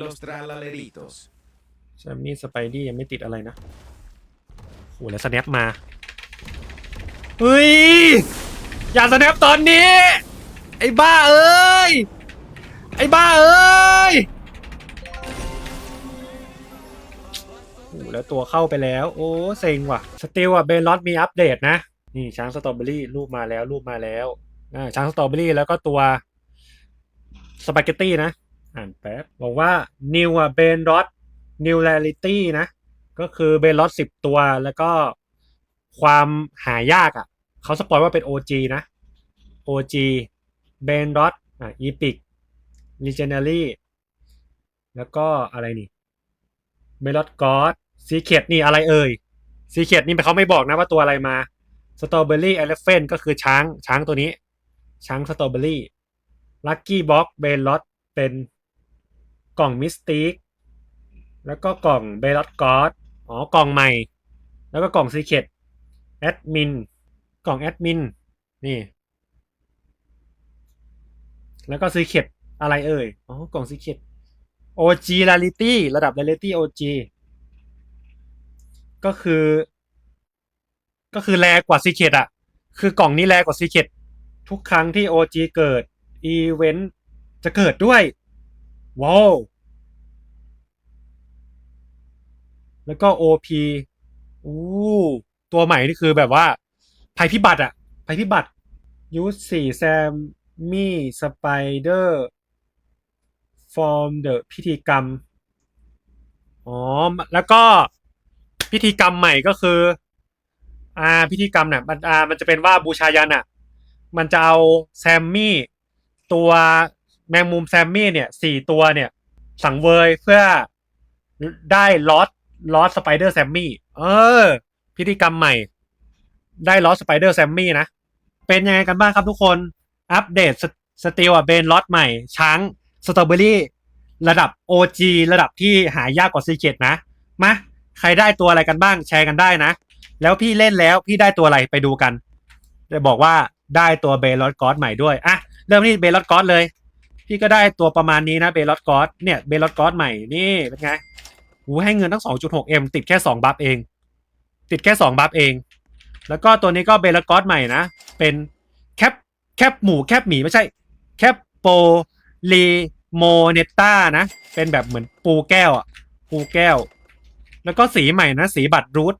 Los tralaleritos. แซมมี่สไปดี้ยังไม่ติดอะไรนะโหแล้วสแนปมา เฮ้ย อย่าสแนปตอนนี้ ไอ้บ้าเอ้ย ไอ้บ้าเอ้ยโอ้แล้วตัวเข้าไปแล้ว โอ้ เซ็งว่ะ สติลอะเบนลอตมีอัปเดตนะ นี่ช้างสตรอเบอรี่รูปมาแล้วรูปมาแล้วอ่าช้างสตรอเบอรี่แล้วก็ตัวสปาเกตตี้นะ อ่านแป๊บ บอกว่า New อะเบนลอต New Rarity นะ ก็คือเบนลอตสิบตัวแล้วก็ความหายากอะ เขาสปอยว่าเป็น OG นะ OG เบนลอตอะ Epic Legendary แล้วก็อะไรนี่เบลอตกอดซีเคดนี่อะไรเอ่ยซีเคดนี่เขาไม่บอกนะว่าตัวอะไรมาสตรอเบอรี่เอลเฟนก็คือช้างช้างตัวนี้ ช้างสตรอเบอรี่ลัคกี้บ็อกเบลอตเป็น กล่องมิสติกแล้วก็กล่องเบลอตกอดอ๋อกล่องใหม่ แล้วก็กล่องซีเคดแอดมินกล่องแอดมินนี่ แล้วก็ซีเคดอะไรเอ่ยอ๋อกล่องซีเคด OG Rarity ระดับ Rarity OG ก็คือ ก็คือแรงกว่าซีเคดอะคือกล่องนี้แรงกว่าซีเคดทุกครั้งที่ OG เกิดอีเวนต์จะเกิดด้วย ว้าวแล้วก็ OP อู้ตัวใหม่นี่คือแบบว่า ภัยพิบัติอะภัยพิบัติยูสี่แซมมี่สไปเดอร์ฟอร์มเดอะพิธีกรรม อ๋อ แล้วก็พิธีกรรมใหม่ก็คือ อ่า พิธีกรรมเนี่ยมันอ่ามันจะเป็นว่าบูชายันอะมันจะเอาแซมมี่ตัว แมงมุมแซมมี่เนี่ยสี่ตัวเนี่ย สังเวยเพื่อได้ลอสลอสสไปเดอร์แซมมี่เออ พิธีกรรมใหม่ ได้ลอสสไปเดอร์แซมมี่นะ เป็นยังไงกันบ้างครับทุกคน อัปเดตสติลอะเบนลอสใหม่ ช้างสตรอเบอรี่ระดับ OG ระดับที่หายากกว่าซีเคดนะมาใครได้ตัวอะไรกันบ้างแชร์กันได้นะ แล้วพี่เล่นแล้วพี่ได้ตัวอะไรไปดูกันจะบอกว่าได้ตัวเบลอดกอสใหม่ด้วยอะเริ่มที่เบลอดกอสเลย พี่ก็ได้ตัวประมาณนี้นะเบลอดกอสเนี่ยเบลอดกอสใหม่นี่เป็นไงหูให้เงินตั้ง 2.6M ติดแค่ 2 บัฟเอง ติดแค่ 2 บัฟเอง แล้วก็ตัวนี้ก็เบลอดกอสใหม่นะ เป็นแคปแคปหมูแคปหมีไม่ใช่แคปโปลีโมเนต้านะ เป็นแบบเหมือนปูแก้วอะปูแก้ว แล้วก็สีใหม่นะ สีบัตรรูท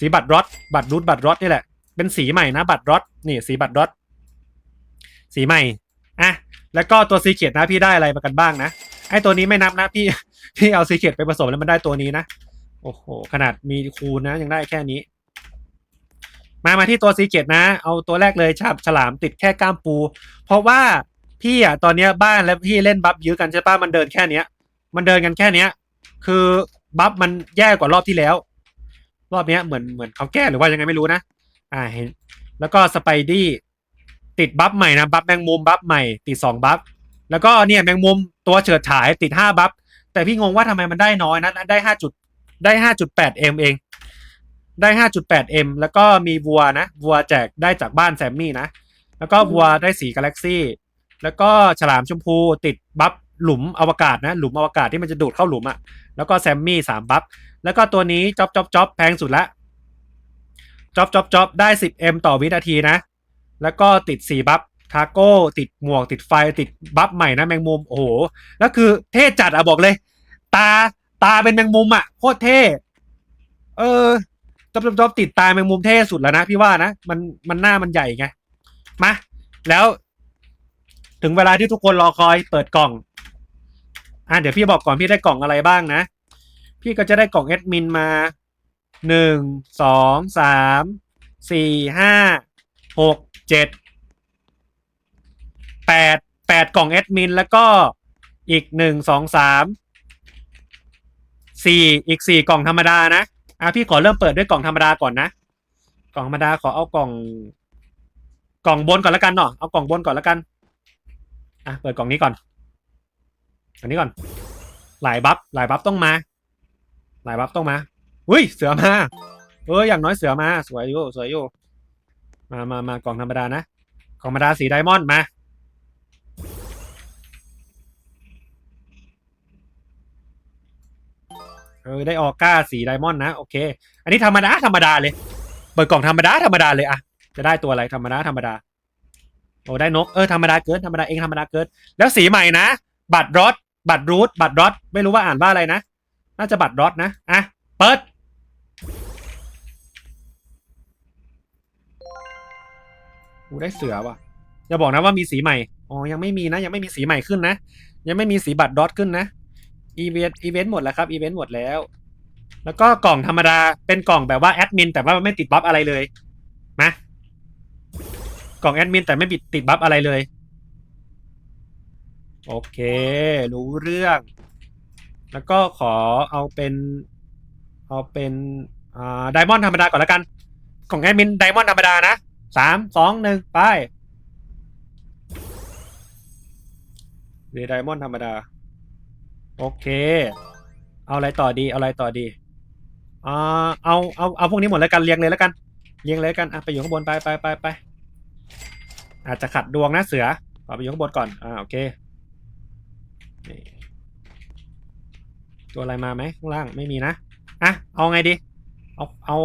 สีบัตรรอดบัตรรูทบัตรรอดนี่แหละ เป็นสีใหม่นะ บัตรรอดนี่สีบัตรรอดสีใหม่ แล้วก็ตัวซีเคียดนะพี่ได้อะไรมากันบ้างนะไอตัวนี้ไม่นับนะพี่พี่เอาซีเคียดไปผสมแล้วมันได้ตัวนี้นะโอ้โหขนาดมีคูณนะยังได้แค่นี้ มามาที่ตัวซีเกตนะ เอาตัวแรกเลยฉาบฉลามติดแค่ก้ามปู เพราะว่าพี่อะตอนเนี้ยบ้านแล้วพี่เล่นบัฟยื้อกันใช่ป่ะมันเดินแค่เนี้ย มันเดินกันแค่เนี้ย คือบัฟมันแย่กว่ารอบที่แล้ว รอบเนี้ยเหมือนเหมือนเขาแก้หรือว่ายังไงไม่รู้นะ อ่าเห็น แล้วก็สไปดี้ ติดบัฟใหม่นะบัฟแมงมุมบัฟใหม่ติดสองบัฟแล้วก็เนี่ยแมงมุมตัวเฉิดฉายติดห้าบัฟแต่พี่งงว่าทำไมมันได้น้อยนะได้ห้าจุดได้ห้าจุดแปดเอ็มเอง ได้ 5.8M แล้วก็มีวัวนะวัวแจกได้จากบ้านแซมมี่นะ แล้วก็วัวได้สีกาแล็กซี่แล้วก็ฉลามชมพูติดบัฟหลุมอวกาศนะหลุมอวกาศที่มันจะดูดเข้าหลุมอะ่ะแล้วก็แซมมี่สามบัฟแล้วก็ตัวนี้จ็อบจ็อบจ็อบแพงสุดละจ็อบจ็อบจ็อบได้ 10M ต่อวินาทีนะ แล้วก็ติดสี่บัฟทาโก้ติดหมวกติดไฟติดบัฟใหม่นะแมงมุม โอ้โห แล้วคือเท่จัดอะบอกเลย ตาตาเป็นแมงมุมอะโคตรเท่ เออจอบจอบจอบติดตาแมงมุมเท่สุดแล้วนะพี่ว่านะ มันมันหน้ามันใหญ่ไง มา แล้ว ถึงเวลาที่ทุกคนรอคอยเปิดกล่อง อะเดี๋ยวพี่บอกก่อนพี่ได้กล่องอะไรบ้างนะ พี่ก็จะได้กล่องแอดมินมาหนึ่งสองสามสี่ห้าหก เจ็ดแปดแปดกล่องแอดมิน แล้วก็อีกหนึ่งสองสามสี่อีกสี่กล่องธรรมดานะอะพี่ขอเริ่มเปิดด้วยกล่องธรรมดาก่อนนะ กล่องธรรมดาขอเอากล่อง กล่องบนก่อนล้วกันเนาะเอากล่องบนก่อนล้วกันอะเปิดกล่องนี้ก่อนอันนี้ก่อน หลายบัฟหลายบัฟต้องมา หลายบัฟต้องมาอุ้ยเสือมาเอออย่างน้อยเสือมา สวยอยู่สวยอยู่ มามามากล่องธรรมดานะ กล่องธรรมดาสีไดมอนด์มา เออได้ออก้าสีไดมอนด์นะ โอเค อันนี้ธรรมดาธรรมดาเลย เปิดกล่องธรรมดาธรรมดาเลยอะจะได้ตัวอะไรธรรมดาธรรมดา โอ้ได้นก เออธรรมดาเกินธรรมดาเองธรรมดาเกินแล้วสีใหม่นะ บัตรรถบัตรรูทบัตรรถไม่รู้ว่าอ่านว่าอะไรนะ น่าจะบัตรรถนะ อะ เปิด กูได้เสือว่ะอย่าบอกนะว่ามีสีใหม่ อ๋อ ยังไม่มีนะ ยังไม่มีสีใหม่ขึ้นนะ ยังไม่มีสีบัตรดอทขึ้นนะอีเวนต์อีเวนต์หมดแล้วครับอีเวนต์หมดแล้ว แล้วก็กล่องธรรมดาเป็นกล่องแบบว่าแอดมินแต่ว่าไม่ติดบัฟอะไรเลยมากล่องแอดมินแต่ไม่ติดติดบัฟอะไรเลย โอเค รู้เรื่อง แล้วก็ขอเอาเป็นเอาเป็นอ่าไดมอนด์ธรรมดาก่อนแล้วกันของแอดมินไดมอนด์ธรรมดานะ สามสองหนึ่งไปเรไดมอนด์ธรรมดา โอเค เอาอะไรต่อดีเอาอะไรต่อดีอ่าเอาเอาเอาพวกนี้หมดแล้วกันเรียงเลยแล้วกันเรียงเลยแล้วกันอะไปอยู่ข้างบนไปไปไปไปอาจจะขัดดวงนะเสือเอาไปอยู่ข้างบนก่อนอ่าโอเคนี่ตัวอะไรมาไหมข้างล่างไม่มีนะอะเอาไงดี เอาเอา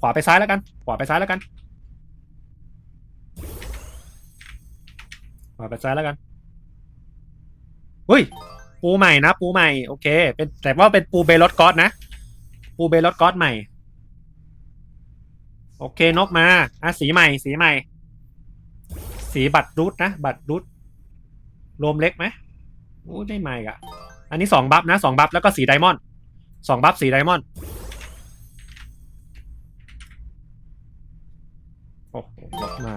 ขวาไปซ้ายแล้วกัน ขวาไปซ้ายแล้วกัน ขวาไปซ้ายแล้วกันเฮ้ย ปูใหม่นะ ปูใหม่ โอเค เป็นแต่ว่าเป็นปูเบลอดก๊อตนะ ปูเบลอดก๊อตใหม่ โอเคนกมา อะสีใหม่ สีใหม่ สีบัตรรูทนะ บัตรรูทรวมเล็กไหมโอ้ได้ใหม่อะอันนี้สองบัฟนะสองบัฟแล้วก็สีไดมอนด์สองบัฟสีไดมอนด์โอ้โหล็อกมา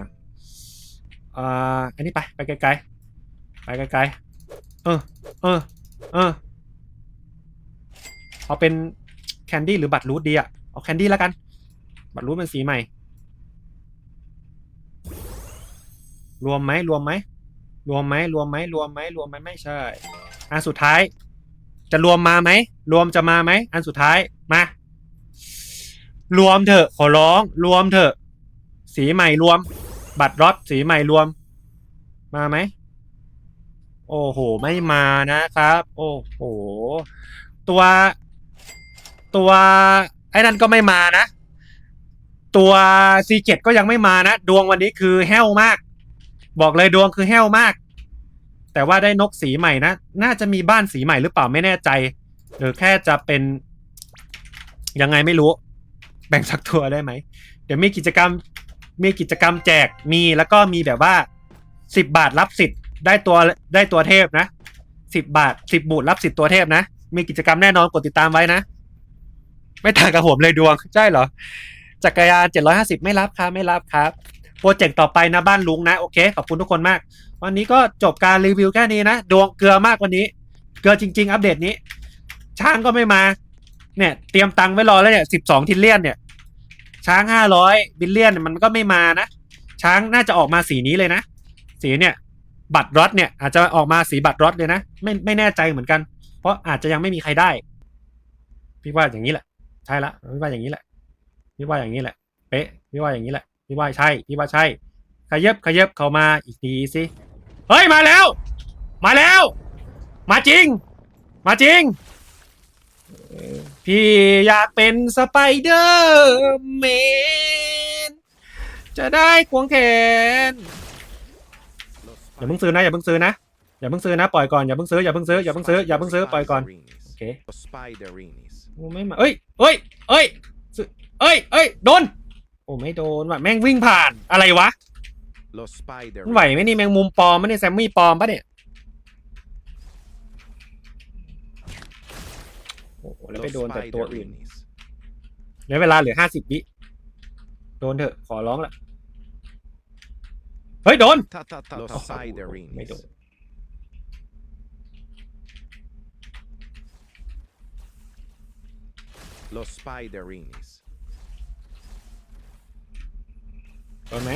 อ่าอันนี้ไปไปไกลๆไปไกลๆเออเออเออเอาเป็นแคนดี้หรือบัตรรูทดีอะเอาแคนดี้แล้วกัน บัตรรูทเป็นสีใหม่ รวมไหมรวมไหมรวมไหมรวมไหมรวมไหมรวมไหมไม่ใช่อันสุดท้าย จะรวมมาไหมรวมจะมาไหมอันสุดท้ายมารวมเถอะขอร้อง รวมเถอะ สีใหม่รวม บัตรรอดสีใหม่รวม มาไหม โอ้โห ไม่มานะครับ โอ้โห ตัว ตัว ไอ้นั่นก็ไม่มานะ ตัวซีเจ็ดก็ยังไม่มานะ ดวงวันนี้คือแห้วมาก บอกเลยดวงคือแห้วมาก แต่ว่าได้นกสีใหม่นะ น่าจะมีบ้านสีใหม่หรือเปล่าไม่แน่ใจ หรือแค่จะเป็น ยังไงไม่รู้ แบ่งสักตัวได้ไหม เดี๋ยวมีกิจกรรม มีกิจกรรมแจกมีแล้วก็มีแบบว่าสิบบาทรับสิทธิ์ได้ตัวได้ตัวเทพนะสิบบาทสิบบูทรับสิทธิ์ตัวเทพนะ มีกิจกรรมแน่นอนกดติดตามไว้นะ ไม่ต่างกับผมเลยดวง ใช่เหรอ จักรยานเจ็ดร้อยห้าสิบไม่รับครับไม่รับครับ โปรเจกต์ต่อไปนะบ้านลุงนะ โอเค ขอบคุณทุกคนมาก วันนี้ก็จบการรีวิวแค่นี้นะ ดวงเกลือมากวันนี้ เกลือจริง ๆ อัปเดตนี้ช้างก็ไม่มา เนี่ย เตรียมตังค์ไว้รอแล้วเนี่ยสิบสองทิลเลียนเนี่ย ช้างห้าร้อยบิลเลียนมันก็ไม่มานะ ช้างน่าจะออกมาสีนี้เลยนะ สีเนี่ย บัตรรถเนี่ย อาจจะออกมาสีบัตรรถเลยนะ ไม่ไม่แน่ใจเหมือนกัน เพราะอาจจะยังไม่มีใครได้ พี่ว่าอย่างนี้แหละ ใช่ละพี่ว่าอย่างนี้แหละ พี่ว่าอย่างนี้แหละ เป๊ะ พี่ว่าอย่างนี้แหละ พี่ว่าใช่ พี่ว่าใช่ ขยับขยับเข้ามาอีกทีสิเฮ้ยมาแล้ว มาแล้ว มาจริง มาจริง พี่อยากเป็นสไปเดอร์แมนจะได้ควงแขนอย่าเพิ่งซื้อนะอย่าเพิ่งซื้อนะอย่าเพิ่งซื้อนะปล่อยก่อนอย่าเพิ่งซื้ออย่าเพิ่งซื้ออย่าเพิ่งซื้ออย่าเพิ่งซื้อปล่อยก่อนโอเค Spiderinis. โอ้ไม่มาเอ้ยเอ้ยเอ้ยซื้อเอ้ยเอ้ยโดนโอ้ไม่โดนว่ะแม่งวิ่งผ่านอะไรวะ Lo spider. มันไหวไหมนี่แมงมุมปลอมปะเนี่ยแซมมี่ปลอมปะเนี่ย โอ้โห แล้วไปโดนแต่ตัวอื่นเหลือเวลาเหลือห้าสิบวิโดนเถอะขอร้องละเฮ้ยโดน Ta ta ta. Lo โอ้โหไม่โด spiderinis. น Lo spiderinis. โดนไหม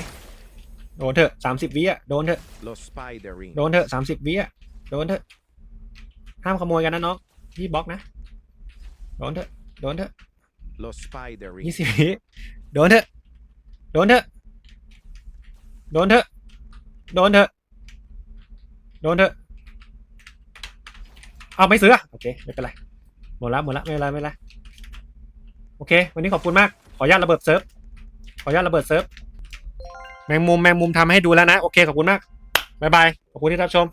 โดนเถอะสามสิบวิอะโดนเถอะ Lo spiderinis. โดนเถอะสามสิบวิอะโดนเถอะห้ามขโมยกันนะน้องพี่บล็อกนะ โดนเถอะโดนเถอะ Lo ยี่ spiderinis. สิบวิโดนเถอะ โดนเถอะ โดนเถอะ โดนเถอะ โดนเถอะ เอาไม่ซื้ออะโอเคไม่เป็นไร หมดละหมดละไม่เป็นไรไม่เป็นไร โอเค วันนี้ขอบคุณมาก ขออนุญาตระเบิดเซิร์ฟ ขออนุญาตระเบิดเซิร์ฟ แมงมุมแมงมุมทำให้ดูแล้วนะ โอเคขอบคุณมาก บ๊ายบาย ขอบคุณที่รับชม